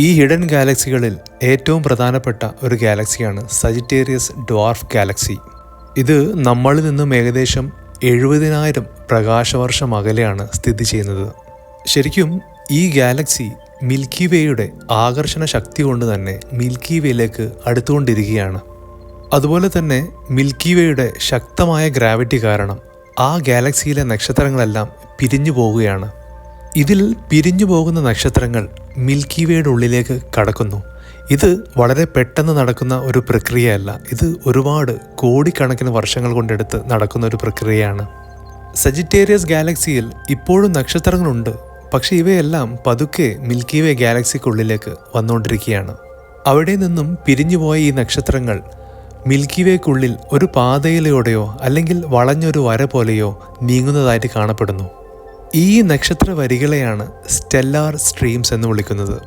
ഈ ഹിഡൻ ഗാലക്സികളിൽ ഏറ്റവും പ്രധാനപ്പെട്ട ഒരു ഗാലക്സിയാണ് സജിറ്റേറിയസ് ഡ്വാർഫ് ഗാലക്സി. ഇത് നമ്മളിൽ നിന്നും ഏകദേശം എഴുപതിനായിരം പ്രകാശവർഷം അകലെയാണ് സ്ഥിതി ചെയ്യുന്നത്. ശരിക്കും ഈ ഗാലക്സി മിൽക്കി വേയുടെ ആകർഷണ ശക്തി കൊണ്ട് തന്നെ മിൽക്കി വേയിലേക്ക് അടുത്തുകൊണ്ടിരിക്കുകയാണ്. അതുപോലെ തന്നെ മിൽക്കി വേയുടെ ശക്തമായ ഗ്രാവിറ്റി കാരണം ആ ഗാലക്സിയിലെ നക്ഷത്രങ്ങളെല്ലാം പിരിഞ്ഞു പോവുകയാണ്. ഇതിൽ പിരിഞ്ഞു പോകുന്ന നക്ഷത്രങ്ങൾ മിൽക്കി വേയുടെ ഉള്ളിലേക്ക് കടക്കുന്നു. ഇത് വളരെ പെട്ടെന്ന് നടക്കുന്ന ഒരു പ്രക്രിയയല്ല. ഇത് ഒരുപാട് കോടിക്കണക്കിന് വർഷങ്ങൾ കൊണ്ടെടുത്ത് നടക്കുന്ന ഒരു പ്രക്രിയയാണ്. സജിറ്റേറിയസ് ഗാലക്സിയിൽ ഇപ്പോഴും നക്ഷത്രങ്ങളുണ്ട്. പക്ഷേ ഇവയെല്ലാം പതുക്കെ മിൽക്കി വേ ഗാലക്സിക്കുള്ളിലേക്ക് വന്നുകൊണ്ടിരിക്കുകയാണ്. അവിടെ നിന്നും പിരിഞ്ഞുപോയ ഈ നക്ഷത്രങ്ങൾ മിൽക്കി വേക്കുള്ളിൽ ഒരു പാതയിലൂടെയോ അല്ലെങ്കിൽ വളഞ്ഞൊരു വര പോലെയോ നീങ്ങുന്നതായിട്ട് കാണപ്പെടുന്നു. ഈ നക്ഷത്ര വരികളെയാണ് സ്റ്റെല്ലാർ സ്ട്രീംസ് എന്ന് വിളിക്കുന്നത്.